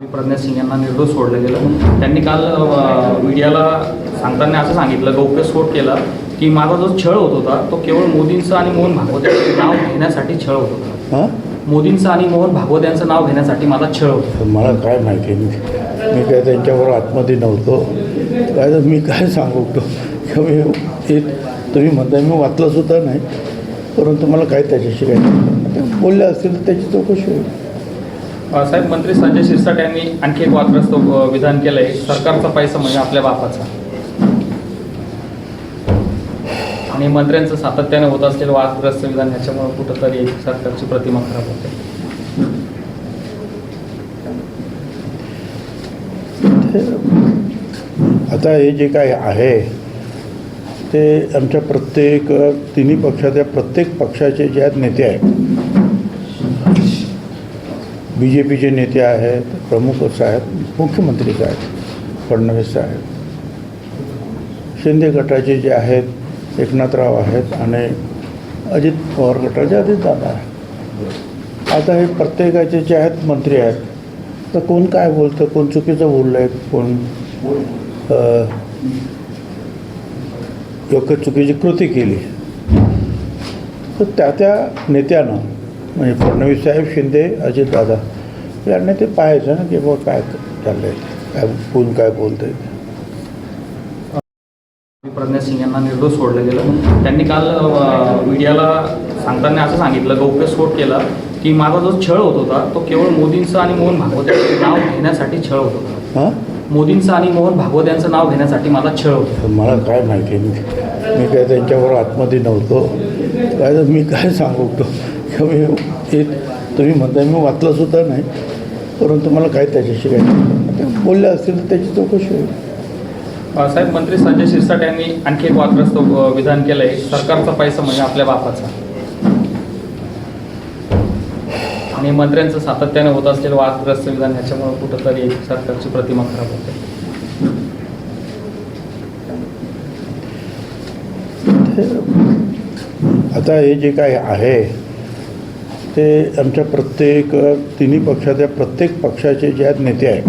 प्रज्ञा सिंग यांना निर्दोष सोडलं गेलं. त्यांनी काल मीडियाला सांगताना असं सांगितलं गौप्यस्फोट केला की माझा जो छळ होत होता तो केवळ मोदींचं आणि मोहन भागवत यांचं नाव घेण्यासाठी छळ होत होता. मोदींचं आणि मोहन भागवत यांचं नाव घेण्यासाठी माझा छळ होता. मला काय माहिती मी मी काय त्यांच्याबरोबर आतमध्ये नव्हतो. काय तर मी काय सांगू? मी तुम्ही म्हणताय मी वाचलं सुद्धा नाही. परंतु मला काय त्याच्याशी काय बोलले असतील तर त्याची चौकशी होईल. साहेब मंत्री संजय शिरसाट यांनी आणखी एक वादग्रस्त विधान विधान केलंय. सरकारचा पैसा म्हणजे आपल्या बापाचा. आणि मंत्र्यांचं सातत्याने होत असलेलं वादग्रस्त विधान ह्याच्यामुळे कुठंतरी सरकारची प्रतिमा खराब होते. आता हे जे काय आहे ते आमच्या प्रत्येक तिन्ही पक्षाच्या प्रत्येक पक्षाचे जे आहेत नेते आहेत बी जे पीचे नेते आहेत प्रमुख साहेब मुख्यमंत्री साहेब फडणवीस साहेब शिंदे गटाचे जे आहेत एकनाथराव आहेत आणि अजित पवार गटाचे अजितदादा आहेत। आता हे प्रत्येकाचे जे आहेत मंत्री आहेत तर कोण काय बोलतं कोण चुकीचं बोललं आहे कोण योग्य चुकीची कृती केली? तर त्या त्या नेत्यानं म्हणजे फडणवीस साहेब शिंदे अजितदादा यांनी ते पाहायचं ना की बाबा काय चाललं आहे काय कोण काय बोलतं आहे प्रज्ञा सिंग यांना निर्दोष सोडलं गेलं. त्यांनी काल मीडियाला सांगताना असं सांगितलं गौप्यस्फोट केला की माझा जो छळ होत होता तो केवळ मोदींचं आणि मोहन भागवत यांचं नाव घेण्यासाठी छळ होत होता. मोदींचं आणि मोहन भागवत यांचं नाव घेण्यासाठी माझा छळ होता. मला काय माहिती मी मी काय त्यांच्याबरोबर आतमध्ये नव्हतो. काय मी काय सांगू तो मी हे तुम्ही म्हणताय मी वाचलं सुद्धा नाही परंतु मला काय त्याच्याशी काय ते बोलले असतील तर त्याची चौकशी होईल. साहेब मंत्री संजय शिरसाट यांनी आणखी एक वादग्रस्त विधान केलंय. सरकारचा पैसा म्हणजे आपल्या बापाचा. आणि मंत्र्यांचं सातत्याने होत असलेलं वादग्रस्त विधान ह्याच्यामुळे कुठंतरी सरकारची प्रतिमा खराब होते. आता हे जे काय आहे ते आमच्या प्रत्येक तिन्ही पक्षातल्या प्रत्येक पक्षाचे जे आहेत नेते आहेत.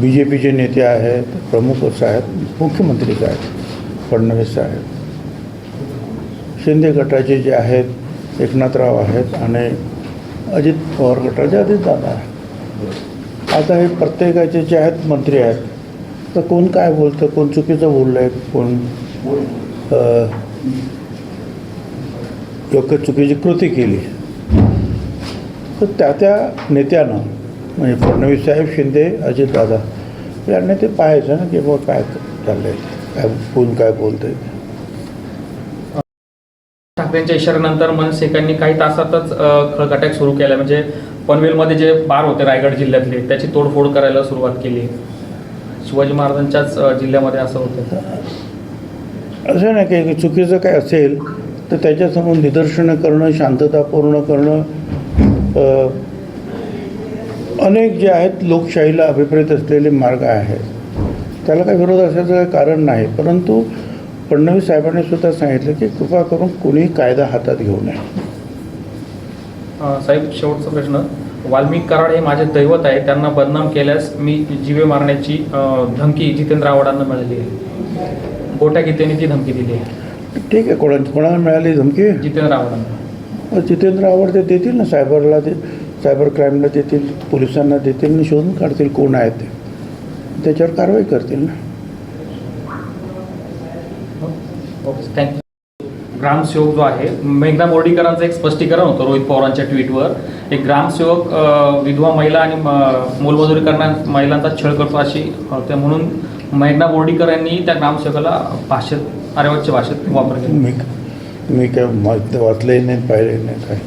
बी जे पीचे नेते आहेत प्रमुख साहेब मुख्यमंत्री साहेब फडणवीस साहेब. शिंदे गटाचे जे आहेत एकनाथराव आहेत आणि अजित पवार गटाचे अजित दादा आहे आता हे प्रत्येकाचे जे आहेत मंत्री आहेत तर कोण काय बोलतं कोण चुकीचं बोललं आहे कोण योग्य चुकीची कृती केली. तर त्या त्या नेत्यानं म्हणजे फडणवीस साहेब शिंदे अजितदादा यांनी ते पाहायचं ना की बाबा काय चाललं आहे काय कोण काय बोलतं आहे ठाकरेंच्या इशाऱ्यानंतर मनसेकांनी काही तासातच अ, खळगाट्याक सुरू केल्या म्हणजे पनवेलमध्ये जे बार होते रायगड जिल्ह्यातले त्याची तोडफोड करायला सुरुवात केली. शिवाजी महाराजांच्याच जिल्ह्यामध्ये असं होतं. असं नाही की चुकीचं काय असेल तर त्याच्यासमोर निदर्शनं करणं शांततापूर्ण करणं अनेक जे आहेत लोकशाहीला अभिप्रेत असलेले मार्ग आहेत. त्याला काही विरोध असायचं काही कारण नाही परंतु फडणवीस साहेबांनी सुद्धा सांगितलं की कृपा करून कोणीही कायदा हातात घेऊ नये. साहेब शेवटचा प्रश्न. वाल्मिक कराड हे माझे दैवत आहे त्यांना बदनाम केल्यास मी जीवे मारण्याची धमकी जितेंद्र आव्हाडांना मिळाली आहे. गोट्या गीतेने ती धमकी दिली आहे. ठीक आहे कोणा कोणाला मिळाली धमकी? जितेंद्र आव्हाडांना मग जितेंद्र आव्हाड ते देतील ना? सायबरला ते सायबर क्राईमला देतील पोलिसांना देतील आणि शोधून काढतील कोण आहेत ते. त्याच्यावर कारवाई करतील ना? ओके थँक्यू ग्रामसेवक जो आहे मेघना बोर्डीकरांचं एक स्पष्टीकरण होतं रोहित पवारांच्या ट्विटवर एक ग्रामसेवक विधवा महिला आणि म- मोलमजुरी करणाऱ्या महिलांचा छळ करतो अशी त्या म्हणून मेघना बोर्डीकर यांनी त्या ग्रामसेवकाला भाषेत आरेवाच्या भाषेत वापर केला मी मी काय वाचलंही नाही पाहिले नाही काय?